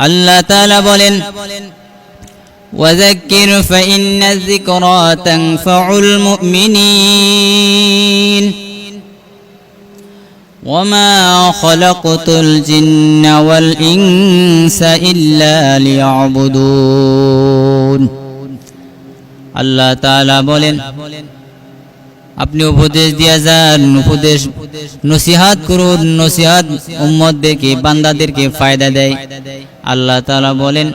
আল্লাহ তাআলা বলেন وذكر فإن الذكرى تنفع المؤمنين وما خلقت الجن والإنس إلا ليعبدون আল্লাহ তাআলা বলেন আপনি উপদেশ দিয়া যান উপদেশ নসিহাত করুন নসিহাত উম্মতদেরকে বান্দাদেরকে ফায়দা দেয় আল্লাহ তাআলা বলেন,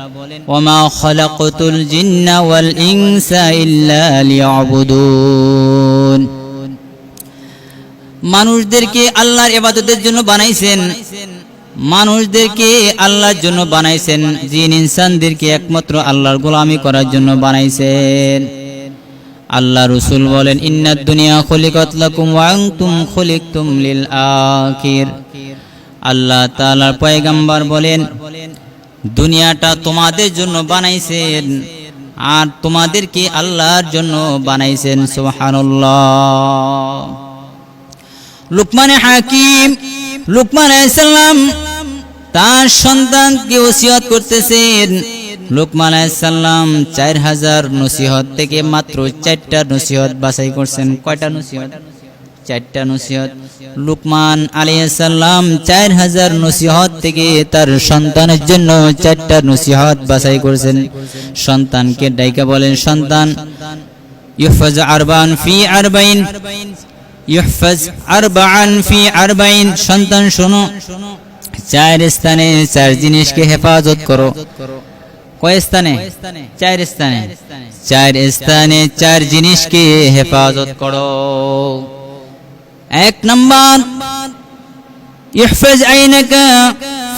ওমা খলাকতুল জিন্না ওয়াল ইনসা ইল্লা মানুষদেরকে আল্লাহর ইবাদতের জন্য বানাইছেন। মানুষদেরকে আল্লাহর জন্য বানাইছেন। জিন ইনসানদেরকে একমাত্র আল্লাহর গোলামি করার জন্য বানাইছেন। আল্লাহ রসুল বলেন ইন্নাদ দুনিয়া খলিকত লাকুম ওয়া আনতুম খলিকতুম লিল আখির। আল্লাহ তাআলার পয়গম্বর বলেন দুনিয়াটা তোমাদের জন্য বানাইছেন আর তোমাদেরকে আল্লাহর জন্য বানাইছেন, সুবহানাল্লাহ। লুকমান হাকিম, লুকমান আলাইসাল্লাম তার সন্তানকে ওসিয়ত করতেছেন। লোকমান আলাইসাল্লাম চার হাজার নসিহত থেকে মাত্র চারটা নসিহত বাছাই করছেন। কয়টা নসিহত? চারটা নসিহত। লুকমান আলাইসাল্লাম চার হাজার নসিহত থেকে তার সন্তানের জন্য চারটা নসিহত বাছাই করেছেন। সন্তানকে ডাইকা বলেন, সন্তান ইউফাজ আরবান ফি আরবাইন ইউহফাজ আরবাআন ফি আরবাইন। সন্তান, শোনো, চার স্থানে চার জিনিসকে হেফাজত করো। কয় স্থানে? চার স্থানে। চার স্থানে চার জিনিসকে হেফাজত করো। এক নম্বর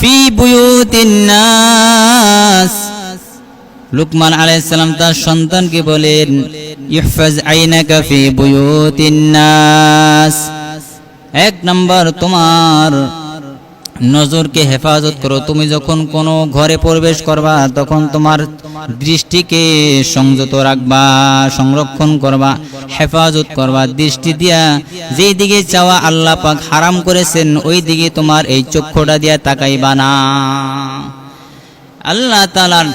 ফি লুকমান আলাইহিসসালাম তার সন্তানকে বলেন, ইহফাজ আইনাকা ফি বুয়ুতিন এক নম্বর তোমার নজরকে হেফাজত করো। তুমি যখন কোনো ঘরে প্রবেশ করবা, তখন তোমার দৃষ্টিকে সংযত রাখবা, সংরক্ষণ করবা, হেফাজত করবা। দৃষ্টি দিয়া যেই দিকে চাওয়া আল্লাহ পাক হারাম করেছেন, ওই দিকে তোমার এই চক্ষুটা দিয়া তাকাইবা না। আল্লাহ তাআলার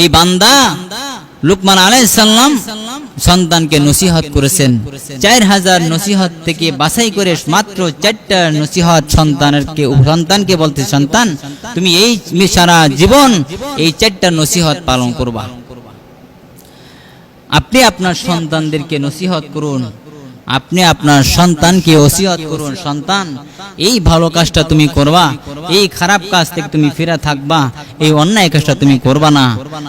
এই বান্দা লুকমান আলাইসাল্লাম সন্তানকে নসিহত করেছেন। চার হাজার নসিহত থেকে বাছাই করে মাত্র চারটা নসিহত সন্তানকে সন্তানকে বলতে, সন্তান, তুমি এই সারা জীবন এই চারটা নসিহত পালন করবা। আপনি আপনার সন্তানদেরকে নসিহত করুন। আপনি আপনার সন্তানকে ওসিয়ত করুন, সন্তান, এই ভালো কাজটা তুমি করবা, এই খারাপ কাজ থেকে তুমি ফিরে থাকবা, এই অন্যায় কাজটা তুমি করবা না।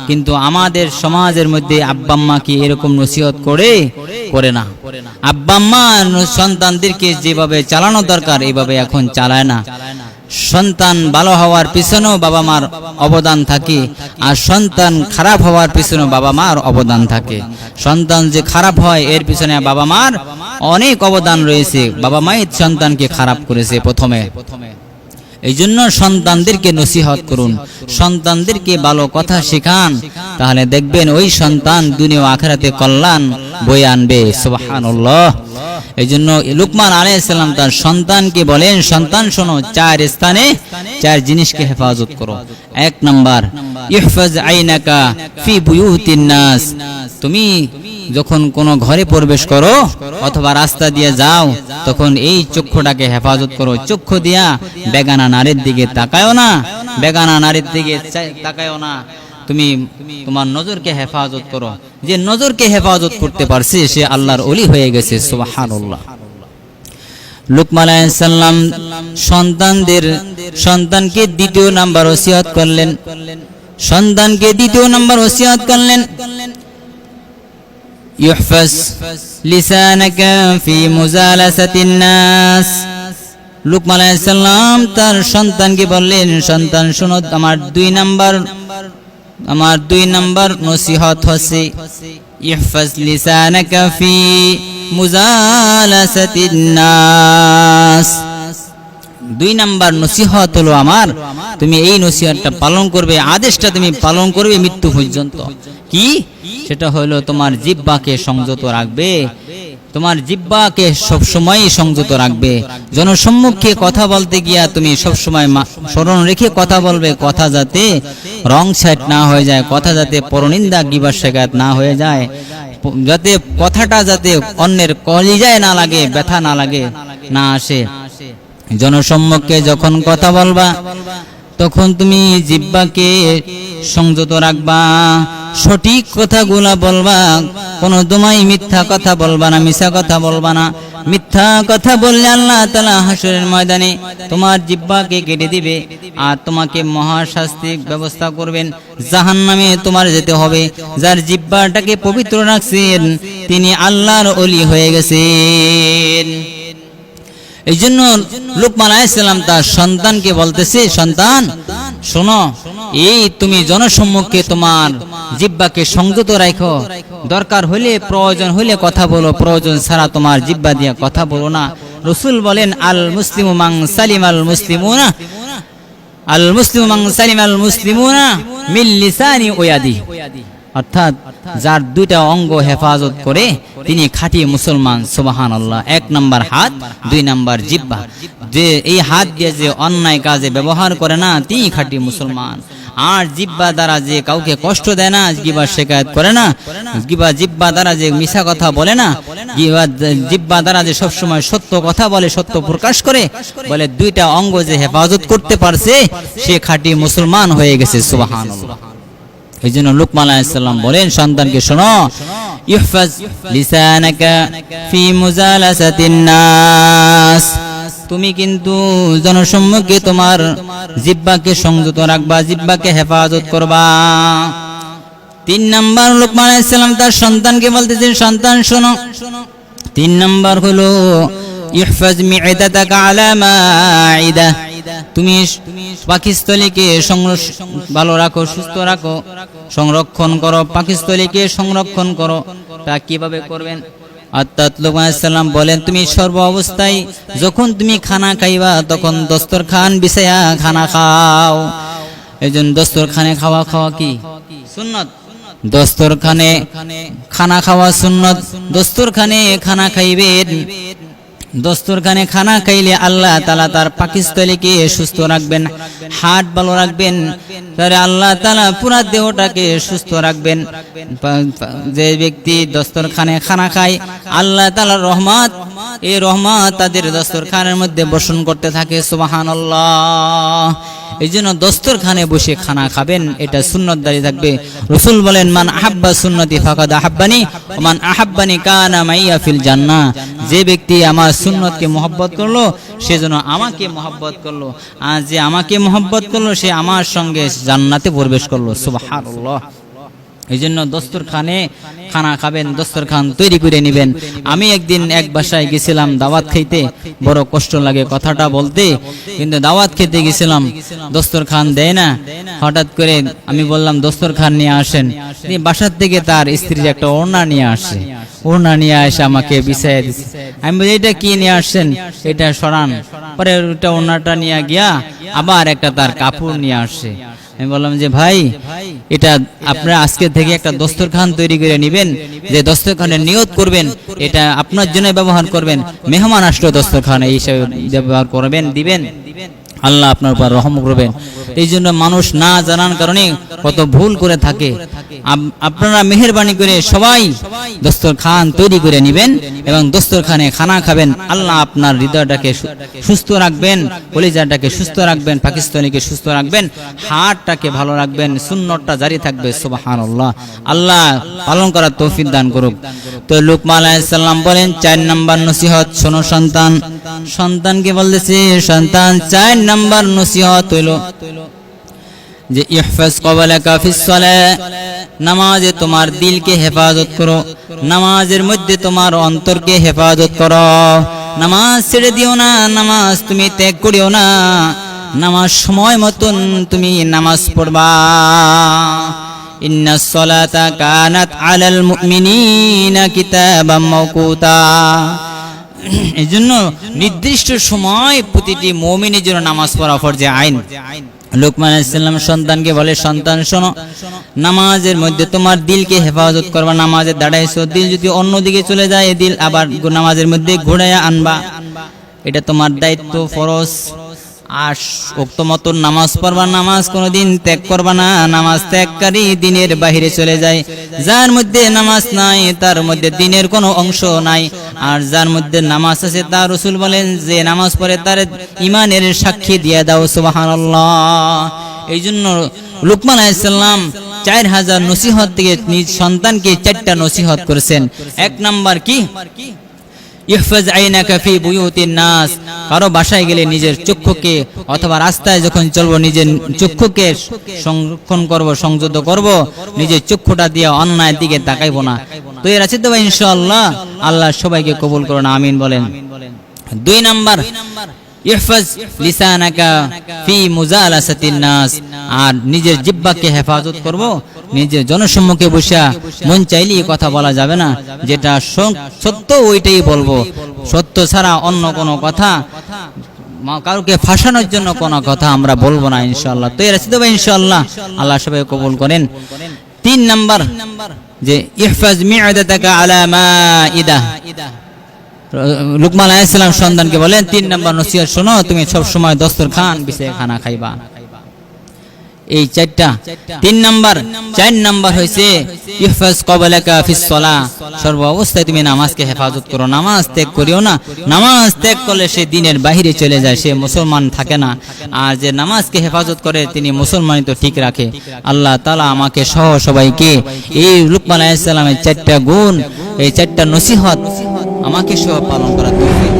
কিন্তু আমাদের সমাজের মধ্যে আব্বা আম্মা কি এরকম নসিহত করে? করে না। আব্বা আম্মা সন্তানদেরকে যেভাবে চালানো দরকার, এইভাবে এখন চালায় না। সন্তান ভালো হওয়ার পিছনেও বাবা মার অবদান থাকে, আর সন্তান খারাপ হওয়ার পিছনেও বাবা মার অবদান থাকে। সন্তান যে খারাপ হয়, এর পিছনে বাবা মার অনেক অবদান রয়েছে। বাবা মাই সন্তানকে খারাপ করেছে প্রথমে। এই জন্য সন্তানদেরকে নসিহত করুন। সন্তানদেরকে ভালো কথা শেখান। তাহলে দেখবেন ওই সন্তান দুনিয়া আখেরাতে কল্যাণ বয়ে আনবে। সুবহানাল্লাহ। এই জন্য লুকমান আলাইসাল্লাম তার সন্তানকে বলেন, সন্তান শোনো, চার স্থানে চার জিনিসকে হেফাজত করো। এক নাম্বার, ইহফাজ আইনাকা ফি বুয়ুতিন নাস। তুমি যখন কোনো ঘরে প্রবেশ করো অথবা রাস্তা দিয়ে যাও, তখন এই চক্ষুটাকে হেফাজত করো। চক্ষু দিয়া বেগানা নারীর দিকে তাকায়ও না, বেগানা নারীর দিকে তাকায়ও না। তুমি তোমার নজরকে হেফাজত করো। যে নজরকে হেফাজত করতে পারছে, সে আল্লাহর অলি হয়ে গেছে, সুবহানাল্লাহ। লুকমান আলাইহিসসালাম সন্তানদের সন্তানকে দ্বিতীয় নাম্বার ওসিয়ত করলেন। সন্তানকে দ্বিতীয় নাম্বার ওসিয়ত করলেন। ইহফাজ লিসানাকা ফি মুজালাসাতিন নাস লুকমান আলাইহিসসালাম তার সন্তানকে বললেন, সন্তান, শোনো, আমার দুই নাম্বার, আমার দুই নাম্বার নসিহত হচ্ছে। ইহফাজ লিসানাকা ফি মুজালাসাতিন নাস। দুই নাম্বার নসিহত হলো আমার, তুমি এই নসিহতটা পালন করবে, আদেশটা তুমি পালন করবে মৃত্যু পর্যন্ত। কি? সেটা হলো তোমার জিব্বাকে সংযত রাখবে। তোমার জিব্বাকে সবসময় সংযত রাখবে। জনসম্মুখে কথা বলতে গিয়া তুমি সবসময় স্মরণ রেখে কথা বলবে, কথা যাতে রং সাইড না হয়ে যায়, কথা যাতে পরনিন্দা গিবার শেখাত না হয়ে যায় যাতে কথাটা যাতে অন্যের কলিজায় না লাগে, ব্যথা না লাগে, না আসে। জনসম্মুখে যখন কথা বলবা, তখন তুমি জিব্বাকে সংযত রাখবা। সঠিক কথাগুলা বলবা, কোনো তোমায় মিথ্যা কথা বলবা না মিশা কথা বলবা না। মিথ্যা কথা বললে আল্লাহ তালা হাসরের ময়দানে তোমার জিব্বাকে কেটে দিবে আর তোমাকে মহাশাস্তিক ব্যবস্থা করবেন। জাহান নামে তোমার যেতে হবে। যার জিব্বাটাকে পবিত্র রাখছেন, তিনি আল্লাহর অলি হয়ে গেছেন। এই জন্য লুকমান আলাইসাল্লাম তার সন্তানকে বলতেছে, সন্তান, শোনো এই তুমি জনসম্মুখে তোমার জিব্বাকে সংযত রাখো। দরকার হলে প্রয়োজন হলে কথা বলো। প্রয়োজন ছাড়া তোমার জিব্বা দিয়ে কথা বলো না। রসুল বলেন আল মুসলিম মাং সালিম আল মুসলিমুনা। আল মুসলিম মাং সালিম আল মুসলিমুনা মিল লিসানি ওয়াদি। অর্থাৎ যার দুইটা অঙ্গ হেফাজত করে তিনি খাঁটি মুসলমান সুবাহান আল্লাহ এক নম্বর হাত, দুই নম্বর জিব্বা। যে এই হাত দিয়ে যে অন্যায় কাজে ব্যবহার করে না তিনি খাঁটি মুসলমান। আর জিব্বা দ্বারা যে কাউকে কষ্ট দেয় না গিবা শেখায়ত করে না গিবা জিব্বা দ্বারা যে মিশা কথা বলে না গিবা জিব্বা দ্বারা যে সবসময় সত্য কথা বলে, সত্য প্রকাশ করে, বলে দুইটা অঙ্গ যে হেফাজত করতে পারছে, সে খাঁটি মুসলমান হয়ে গেছে সুবাহান এই জন্য লুকমান আলাইসাল্লাম বলেন, সন্তানকে শোনো, ইহফাজ লিসানাকা ফি মুজালাসাতিন নাস। তুমি কিন্তু জনসম্মুখে তোমার জিব্বাকে সংযত রাখবা, জিব্বাকে হেফাজত করবা। তিন নাম্বার, লোকমান আলাইসাল্লাম তার সন্তানকে বলতেছেন, সন্তান শোনো। তিন নাম্বার হলো, ইহফাজ মি'দাতাকা আলা মাইদা তুমি পাকিস্তলিকে ভালো রাখো, সুস্থ রাখো, সংরক্ষণ করো, পাকিস্তলিকে সংরক্ষণ করো। তা কীভাবে করবেন? লোকমান বলেন, তুমি সর্ব অবস্থায় যখন তুমি খানা খাইবা, তখন দস্তরখান বিছায়া খানা খাও। এই জন্য দস্তরখানে খাওয়া খাওয়া কি? সুন্নত। দস্তরখানে খানা খাওয়া সুন্নত। দস্তরখানে খানা খাইবেন। দস্তরখানে খানা খাইলে আল্লাহ তালা তার পাকিস্তলিকে সুস্থ রাখবেন হাট ভালো রাখবেন আল্লাহ তালা পুরা দেহটাকে সুস্থ রাখবেন। যে ব্যক্তি দস্তরখানে খানা খায়, আল্লাহ তালা রহমত, এই রহমত তাদের দস্তরখানের মধ্যে বসন করতে থাকে সুবাহান এই জন্য দস্তরখানে বসে খানা খাবেন, এটা সুন্নত দাঁড়িয়ে থাকবে। রসুল বলেন, মান আহাব্বা সুন্নতি ফাকাদ আহাব্বানি মান আহাব্বানি কানা মাইয়া ফিল জান্না যে ব্যক্তি আমার সুন্নতকে মহব্বত করল, সে যেন আমাকে মহব্বত করল। আর যে আমাকে মহব্বত করল, সে আমার সঙ্গে জান্নাতে প্রবেশ করল। সুবহানাল্লাহ। এই জন্য দস্তরখানে খানা খাবেন, দস্তরখান তৈরি করে নেবেন। আমি একদিন এক বাসায় গেছিলাম দাওয়াত খাইতে বড় কষ্ট লাগে কথাটা বলতে, কিন্তু দাওয়াত খেতে গেছিলাম। দস্তরখান দেয় না। হঠাৎ করে আমি বললাম, দস্তরখান নিয়ে আসেন। তিনি বাসার থেকে তার স্ত্রীর একটা ওড়না নিয়ে আসে। ওড়না নিয়ে এসে আমাকে বিছাইয়া দিছে। আমি বলি এটা কি নিয়ে আসছেন? এটা সরান। পরে ওটা ওড়নাটা নিয়ে গিয়া আবার একটা তার কাপড় নিয়ে আসছে আমি বললাম যে, ভাই এটা আপনারা আজকে থেকে একটা দস্তরখান তৈরি করে নেবেন, যে দস্তরখানের নিয়ত করবেন, এটা আপনার জন্য ব্যবহার করবেন, মেহমান আসলো দস্তরখান এই হিসাবে ব্যবহার করবেন, দিবেন। আল্লাহ আপনার উপর রহম করবেন। এই জন্য মানুষ না জানার কারণে কত ভুল করে থাকে। আপ- আপনারা মেহরবানি করে সবাই দস্তরখান তৈরি করে নেবেন এবং দস্তরখানে খানা খাবেন। আল্লাহ আপনার হৃদয়টাকে সুস্থ রাখবেন, কলিজাটাকে সুস্থ রাখবেন, পাকিস্তানিকে সুস্থ রাখবেন হাটটাকে ভালো রাখবেন, সুন্নতটা জারি থাকবে সুবাহান আল্লাহ আল্লাহ পালন করার তৌফিক দান করুক। তো লুকমা আলাইসাল্লাম বলেন, চার নাম্বার নসিহত, শোনো সন্তান। সন্তানকে বলতেছে, সন্তান, চার নাম্বার নসিহত হইল যে ইহফাজ কবালাকা ফিস সালাহ, নামাজে তোমার দিলকে হেফাজত করো, নামাজের মধ্যে তোমার অন্তরকে হেফাজত করো। নামাজ ছেড়ে দিও না, নামাজ তুমি ত্যাগ করিও না, নামাজ সময় মতন তুমি নামাজ পড়বা। নির্দিষ্ট সময় প্রতিটি মমিনের জন্য নামাজ পড়া ফরজে আইন। লোকমান ইসলাম সন্তানকে বলে, সন্তান, শোনো, নামাজের মধ্যে তোমার দিলকে হেফাজত করবা। নামাজে দাঁড়াইছো দিল যদি অন্যদিকে চলে যায়, এ দিল আবার নামাজের মধ্যে ঘুরাইয়া আনবা। এটা তোমার দায়িত্ব, ফরজ। আর উক্ত মতো নামাজ পড়বা, নামাজ কোনোদিন ত্যাগ করবা না। নামাজ ত্যাগকারী দিনের বাহিরে চলে যায়। যার মধ্যে নামাজ নাই, তার মধ্যে দিনের কোনো অংশ নাই। আর যার মধ্যে নামাজ আছে তার রসুল বলেন, যে নামাজ পড়ে, তার ইমানের সাক্ষী দিয়ে দাও, সুবহানাল্লাহ। এই জন্য লুকমান আলাইসাল্লাম চার হাজার নসিহত থেকে নিজ সন্তানকে চারটা নসিহত করেছেন। এক নাম্বার কি? ইহফাজ আইনাকা ফি বুয়ুতিন নাস। কারও বাসায় গেলে নিজের চক্ষুকে অথবা রাস্তায় যখন চলবো, নিজের চক্ষুকে সংরক্ষণ করব, সংযত করব, নিজের চক্ষুটা দিয়ে অন্যায়ের দিকে তাকাইবো না। তো এর আছে তো ভাই, ইনশাআল্লাহ আল্লাহ সবাইকে কবুল করুন, আমিন বলেন। দুই নাম্বার, ইহফাজ লিসানাকা ফি মুজালাসাতিন নাস। আর নিজের জিহ্বাকে হেফাজত করব নিজের জনসম্মুখে বসিয়া মন চাইলে কথা বলা যাবে না। যেটা সত্য ওইটাই বলব। সত্য ছাড়া অন্য কোনো কথা কাউকে ফাঁসানোর জন্য কোনো কথা আমরা বলব না ইনশাল্লাহ তো এর ভাই ইনশাআল্লাহ? আল্লাহ সবাই কবুল করেন। তিন নাম্বার, যে ইহফাজ মিআদাতাকা আলা মাইদা লুকমান আলাইহিসসালাম সন্তানকে বলেন, তিন নম্বর নসিহত শোনো, তুমি সব সময় দস্তর খান বিছে খানা খাইবা। এই চারটা। তিন নাম্বার, চার নাম্বার হয়েছে ইহফাজ কবলাকা ফিস সলা সর্ব অবস্থায় তুমি নামাজকে হেফাজত করো, নামাজ ত্যাগ করিও না। নামাজ ত্যাগ করলে সে দিনের বাহিরে চলে যায়, সে মুসলমান থাকে না। আর যে নামাজকে হেফাজত করে, তিনি মুসলমানই তো ঠিক রাখে। আল্লাহ তালা আমাকে সহ সবাইকে এই লুকমান আলাইহিস সালামের চারটা গুণ, এই চারটা নসিহত আমাকে সহ পালন করার তৌফিক